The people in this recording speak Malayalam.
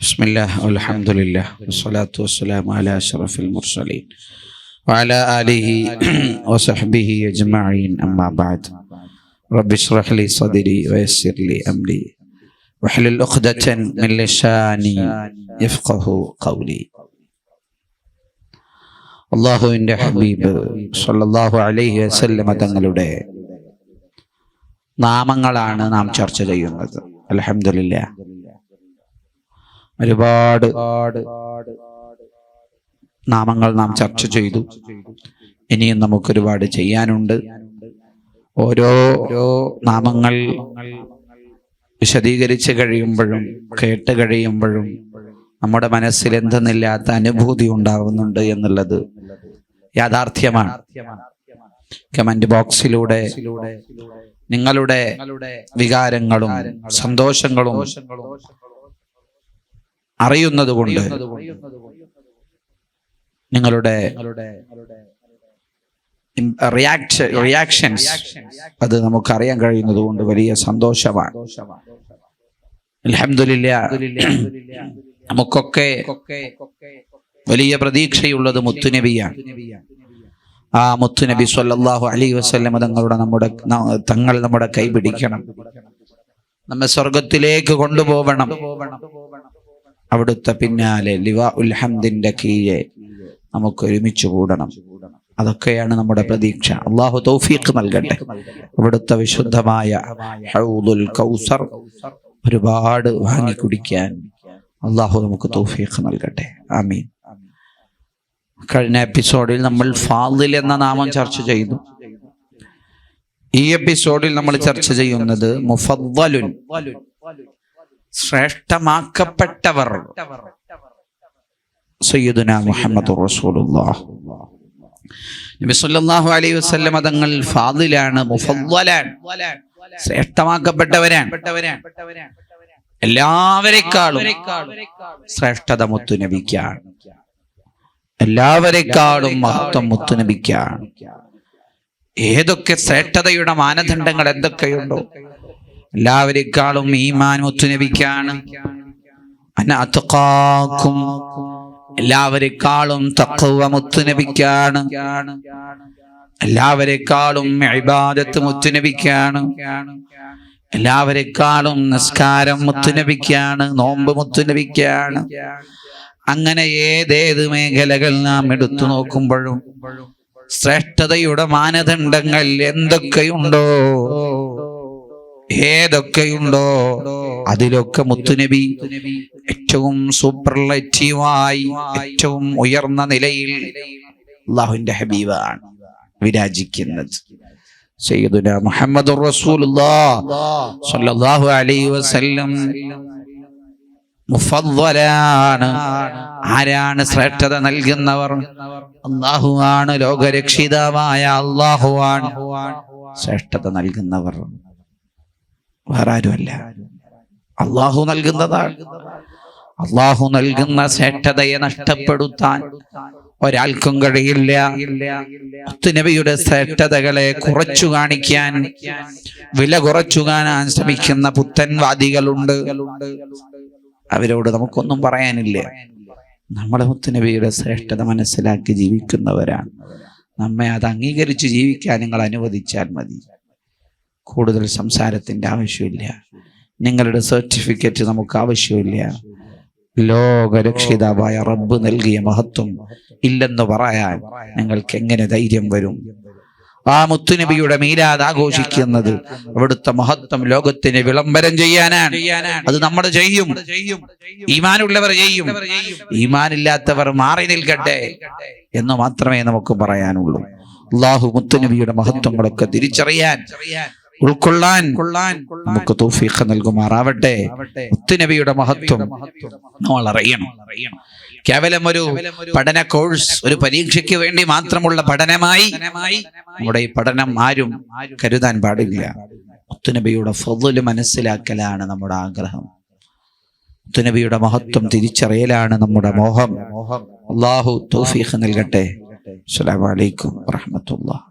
بسم الله والحمد لله والصلاة والسلام على أشرف المرسلين وعلى آله وصحبه أجمعين أما بعد رب اشرح لي صدري ويسر لي أمري واحلل عقدة من لساني يفقه قولي അള്ളാഹുവിൻ്റെ ഹബീബ് സല്ലല്ലാഹു അലൈഹി വസല്ലമ തങ്ങളുടെ നാമങ്ങളാണ് നാം ചർച്ച ചെയ്യുന്നത് അലഹമില്ല ഒരുപാട് നാമങ്ങൾ നാം ചർച്ച ചെയ്തു. ഇനിയും നമുക്ക് ഒരുപാട് ചെയ്യാനുണ്ട്. ഓരോ നാമങ്ങൾ വിശദീകരിച്ച് കഴിയുമ്പോഴും കേട്ട് കഴിയുമ്പോഴും നമ്മുടെ മനസ്സിൽ എന്തെന്നില്ലാത്ത അനുഭൂതി ഉണ്ടാകുന്നുണ്ട് എന്നുള്ളത് യാഥാർത്ഥ്യമാണ്. കമന്റ് ബോക്സിലൂടെ നിങ്ങളുടെ വികാരങ്ങളും സന്തോഷങ്ങളും അറിയുന്നത് കൊണ്ട് നിങ്ങളുടെ റിയാക്ഷൻ റിയാക്ഷൻസ് അത് നമുക്ക് അറിയാൻ കഴിയുന്നത് കൊണ്ട് വലിയ സന്തോഷമാണ്. അലഹമില്ല നമുക്കൊക്കെ വലിയ പ്രതീക്ഷയുള്ളത് മുത്തുനബിയാണ്. ആ മുത്തുനബി സല്ലാഹു അലി വസല്ലം തങ്ങളുടെ നമ്മുടെ തങ്ങൾ നമ്മുടെ കൈ പിടിക്കണം നമ്മെ സ്വർഗത്തിലേക്ക് കൊണ്ടുപോകണം അവിടുത്തെ പിന്നാലെ ലിവ ഉൽ ഹംദിന്റെ കീഴെ നമുക്ക് ഒരുമിച്ച് കൂടണം. അതൊക്കെയാണ് നമ്മുടെ പ്രതീക്ഷ. അള്ളാഹു തൗഫീഖ് നൽകട്ടെ. അവിടുത്തെ വിശുദ്ധമായ കൗസർ ഒരുപാട് വാങ്ങി കുടിക്കാൻ അള്ളാഹു നമുക്ക് തൗഫീഖ് നൽകട്ടെ. ആമീൻ. കഴിഞ്ഞ എപ്പിസോഡിൽ നമ്മൾ ഫാദിൽ എന്ന നാമം ചർച്ച ചെയ്തു. ഈ എപ്പിസോഡിൽ നമ്മൾ ചർച്ച ചെയ്യുന്നത് മുഫദ്ദലുൻ. ശ്രേഷ്ഠമാക്കപ്പെട്ടവർ. സയ്യിദുന മുഹമ്മദ് റസൂലുള്ളാഹ്. നബി സല്ലല്ലാഹു അലൈഹി വസല്ലം തങ്ങൾ ഫാദിലാണ് മുഫദ്ദലാണ് ശ്രേഷ്ഠമാക്കപ്പെട്ടവരാണ്. എല്ലാവരെക്കാളും ശ്രേഷ്ഠത മുത്തുനബിക്കാണ് എല്ലാവരെക്കാളും മഹത്വം മുത്തുനബിക്കാണ് ഏതൊക്കെ ശ്രേഷ്ഠതയുടെ മാനദണ്ഡങ്ങൾ എന്തൊക്കെയുണ്ടോ? എല്ലാവരെക്കാളും ഈമാൻ മുത്തുനബിക്കാണ് അനഅത്ഖാക്കും എല്ലാവരെക്കാളും തഖ്വ മുത്തുനബിക്കാണ്. എല്ലാവരെക്കാളും ഇബാദത്ത് മുത്തുനബിക്കാണ്. എല്ലാവരെക്കാളും നിസ്കാരം മുത്തുനബിക്കാണ് നോമ്പ് മുത്തുനബിക്കാണ്. അങ്ങനെ ഏതേത് മേഖലകൾ നാം എടുത്തു നോക്കുമ്പോഴും ശ്രേഷ്ഠതയുടെ മാനദണ്ഡങ്ങൾ എന്തൊക്കെയുണ്ടോ? ഏതൊക്കെയുണ്ടോ അതിലൊക്കെ മുത്തുനബി ഏറ്റവും സൂപ്പർലറ്റീവായി ഏറ്റവും ഉയർന്ന നിലയിൽ അള്ളാഹുവിന്റെ ഹബീബാണ് വിരാജിക്കുന്നത്. സയ്യിദുന മുഹമ്മദ് സ്വല്ലല്ലാഹു അലൈഹി വസല്ലം മുഫദ്ദലാണ് ആരാണ് ശ്രേഷ്ഠത നൽകുന്നവർ? അള്ളാഹുവാണ് ലോകരക്ഷിതാവായ അള്ളാഹുവാണ് ശ്രേഷ്ഠത നൽകുന്നവർ. വേറെ ആരുമല്ല അള്ളാഹു നൽകുന്നതാണ്. അള്ളാഹു നൽകുന്ന ശ്രേഷ്ഠതയെ നഷ്ടപ്പെടുത്താൻ ഒരാൾക്കും കഴിയില്ല. നബിയുടെ ശ്രേഷ്ഠതകളെ കുറച്ചു കാണിക്കാൻ വില കുറച്ചു കാണാൻ ശ്രമിക്കുന്ന പുത്തൻവാദികളുണ്ട്. അവരോട് നമുക്കൊന്നും പറയാനില്ല. നമ്മുടെ മുത്തുനബിയുടെ ശ്രേഷ്ഠത മനസ്സിലാക്കി ജീവിക്കുന്നവരാണ്. നമ്മെ അത് അംഗീകരിച്ച് ജീവിക്കാൻ നിങ്ങൾ അനുവദിച്ചാൽ മതി. കൂടുതൽ സംസാരത്തിന്റെ ആവശ്യമില്ല. നിങ്ങളുടെ സർട്ടിഫിക്കറ്റ് നമുക്ക് ആവശ്യമില്ല. ലോകരക്ഷിതാവായ റബ്ബ് നൽകിയ മഹത്വം ഇല്ലെന്ന് പറയാൻ നിങ്ങൾക്ക് എങ്ങനെ ധൈര്യം വരും? ആ മുത്തുനബിയുടെ മീലാദ് ആഘോഷിക്കുന്നത് അവിടുത്തെ മഹത്വം ലോകത്തിന് വിളംബരം ചെയ്യാനാണ്. അത് നമ്മൾ ചെയ്യും. ഈമാനുള്ളവർ ചെയ്യും. ഈമാനില്ലാത്തവർ മാറി നിൽക്കട്ടെ എന്ന് മാത്രമേ നമുക്ക് പറയാനുള്ളൂ. അള്ളാഹു മുത്തുനബിയുടെ മഹത്വങ്ങളൊക്കെ തിരിച്ചറിയാൻ ഉൾക്കൊള്ളാൻ നമുക്ക് തൗഫീഖ് നൽകുമാറാവട്ടെ. മുത്തുനബിയുടെ മഹത്വം നമ്മൾ അറിയണം കേവലം ഒരു പഠന കോഴ്സ് ഒരു പരീക്ഷയ്ക്ക് വേണ്ടി മാത്രമുള്ള പഠനമായി നമ്മുടെ ഈ പഠനം ആരും കരുതാൻ പാടില്ല. മുത്തുനബിയുടെ ഫضൽ മനസ്സിലാക്കലാണ് നമ്മുടെ ആഗ്രഹം. മുത്തുനബിയുടെ മഹത്വം തിരിച്ചറിയലാണ് നമ്മുടെ മോഹം. അള്ളാഹു തൗഫീഖ് നൽകട്ടെ. അസ്സലാമു അലൈക്കും വറഹ്മത്തുള്ളാഹി